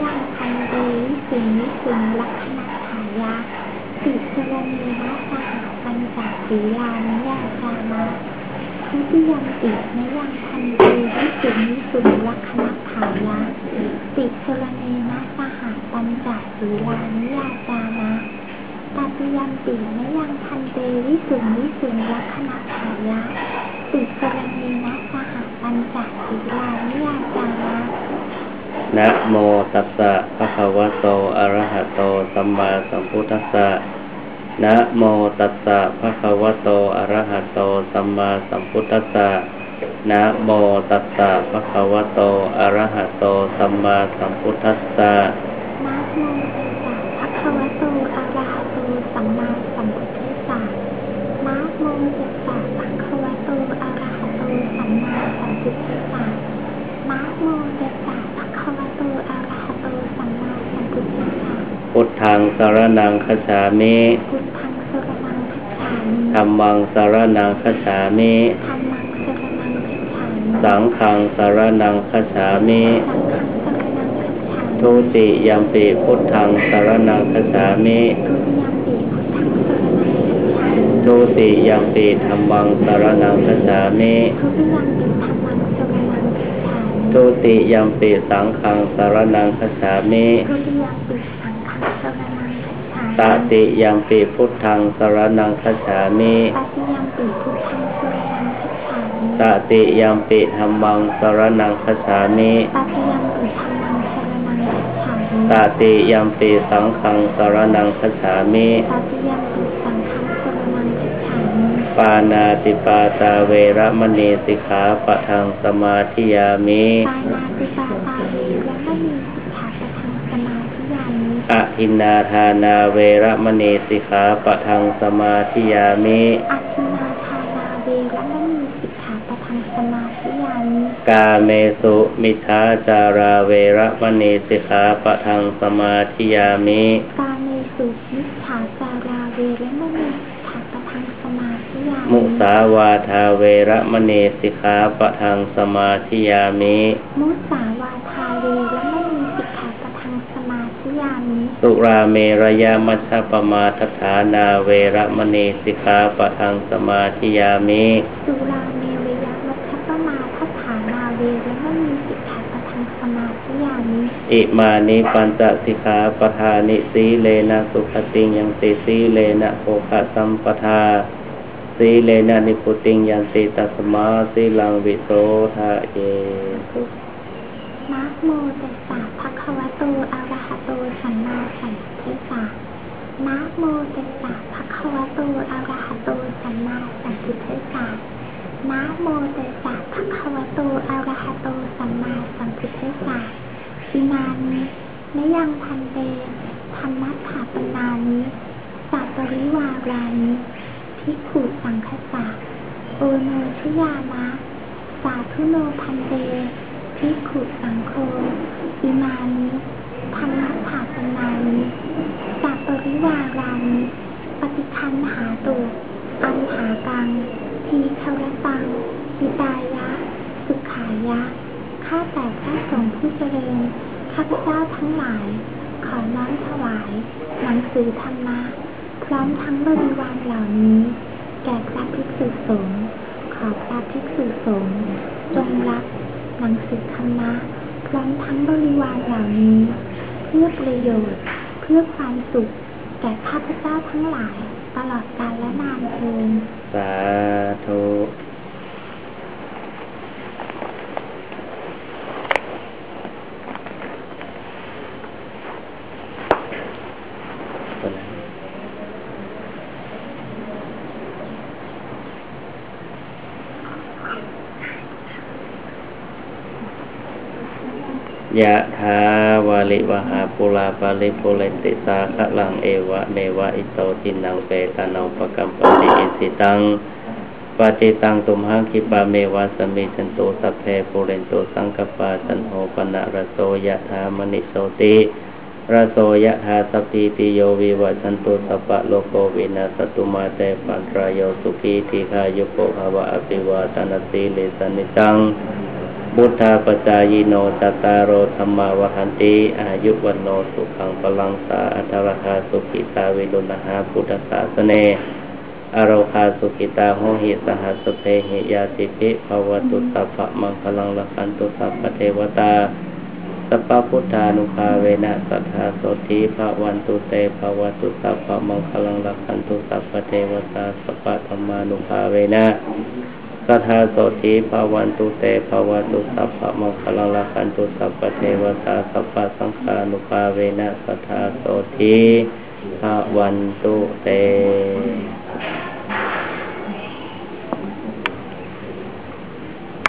ยังพันเตวิสุงวิสุงลักขณาถายะติสรณีนะสหปัญจศีลานิยาจามาทุติยังตินยังพันเตวิสุงวิสุงลักขณาถายะติสรณีนะสหปัญจศีลานิยาจามาตติยัมปินยังพันเตวิสุงวิสุงลักขณาถายะ ติสรณีนะสหปัญจศีลานิยาจามานะโมตัสสะภะคะวะโตอะระหะโต สัมมาสัมพุทธัสสะนะโมตัสสะภะคะวะโตอะระหะโต สัมมาสัมพุทธัสสะนะโมตัสสะภะคะวะโตอะระหะโต สัมมาสัมพุทธัสสะนะโมตัสสะภะคะวะโตอะระหะโต สัมมาสัมพุทธัสสะนะโมตัสสะภะคะวะโต อะระหะโต สัมมาสัมพุทธัสสะ นะโมตัสสะภะคะวะโต อะระหะโต สัมมาสัมพุทธัสสะ พุ ทธังสารนังคัจฉามิพุทธังสรนังคัจฉามิธัมมังสารนังคัจฉามิธัมมังสรนังคัจฉามิสังฆังสารนังคัจฉามิสังฆังสรนังคัจฉามิทุติยัมปิพุทธังสารนังคัจฉามิทุติยัมปิพุทธังสรนังคัจฉามิทุติยัมปิธรรมังสารนังคัจฉามิทุติยัมปิธัมมังสรนังคัจฉามิทุติยัมปิสังฆังสารนังคัจฉามิทุติยัมปิสังฆังสรนังคัจฉามิ ตติยัมปิพุทธังสารนังคัจฉามิตติยัมปิพุทธังสรนังคัจฉามิตติยัมปิธรรมังสารนังคัจฉามิตติยัมปิธัมมังสรนังคัจฉามิตติยัมปิสังฆังสารนังคัจฉามิตติยัมปิสังฆังสรนังคัจฉามิปานาติปาตาเวระมณีสิกขาปะทังสมาธิยามิปานาติปาตาเวและก็มีสิกขาประทังสมาธิยามิ อะทินนาทานาเวระมณีสิกขาปะทังสมาธิยามิอาทินาทานาเวและก็มีสิกขาประทังสมาธิยามิ กาเมสุมิทาจาราเวระมณีสิกขาปะทังสมาธิยามิกาเมสุมิจฉาจาราเวและก็มีสิกขาประทังสมาธิยามิ มุสาวาทาเวระมณีสิกขาปะทังสมาธิยามิ มุสาวา สุราเมระยะมัชฌปมาทฐานาเวระมณีสิกขาปะทังสมาธิยามิสุราเมรยะวัชปมาทัฏฐานาเวและก็มีสิกขาประทังสมาธิยามิอิมานิปัญจสิกขาปทานิสีเลนะสุขติงยังติสีเลนะโภคะสัมปทาสีเลนะนิพุติงยังติตัสมาสีลังวิโสทะเยนะโมตัสสะภะคะ นะโมตัสสะภะคะวะโตอะระหะโตสัมมาสัมพุทธัสสะนะโมตัสสะภะคะวะโตอะระหะโตสัมมาสัมพุทธัสสะอิมานิมยังพันเตธรรมัฏฐาปนานิสัปปริวารานิภิกขุสังคสะโอโนชยามะ สาธุโนพันเตภิกขุสังโฆอิมานิธรรมถาปนานิสัปปริวารานิปฏิคันหาตุอันหากัง ทีคารตังหิตายะ สุขา ยะ ข้าแต่พระสงฆ์ผู้เจริญ ข้าพเจ้าทั้งหลาย ขอน้อมถวาย หนังสือธรรมะ พร้อมทั้งบริวารเหล่านี้ แก่พระภิกษุสงฆ์ ขอพระภิกษุสงฆ์จงรับหนังสือธรรมะ พร้อมทั้งบริวารเหล่านี้ เพื่อประโยชน์ เพื่อความสุข แก่ข้าพเจ้าทั้งหลาย ตลอดกาลและนานเทอญสาธุ ยะถาวาลิวหาปุราปาลิปุเรนติสาขะลังเอวะเมวะอิโตทินังเปตานังปะกัมปะติอิสิตังปฏิตังตุมหังคิปาเมวะสมิจันโตสัพเพปุเรนโตสังกปาจันโหปนะระโสยะถามณิโสติระโสยะหาสัพพิติโยวิวัชันตุสัพพะโลกวินาสตุมาเตปันตรายโยสุขีทีคายุโกภาวะอภิวาตนาสีเลสนิจัง บุทธาปจายโนจตารโรธรรมาวหันติอายุวันโนสุขังพลังสาอัตราคาสุขิตาวิรุณหาพุทธศาสเนอโรคาสุขิตาโหหิสหัสเพหิยาติปิภาวตุสัพพะมังคลังละคันตุสัพพเทวตาสัพพุทธานุภาเวนะสัทธาโสธีภาวันตุเตภาวตุสัพพะมังคลังละคันตุสัพพเทวตาสัพพธรรมานุภาเวนะ กัทาโสตีภาวันตุเตภาวตุสัพพะมคลังละคันตุสัพพเทวตาสัพพสังฆานุภาเวนะกัทาโสตีภาวันตุเต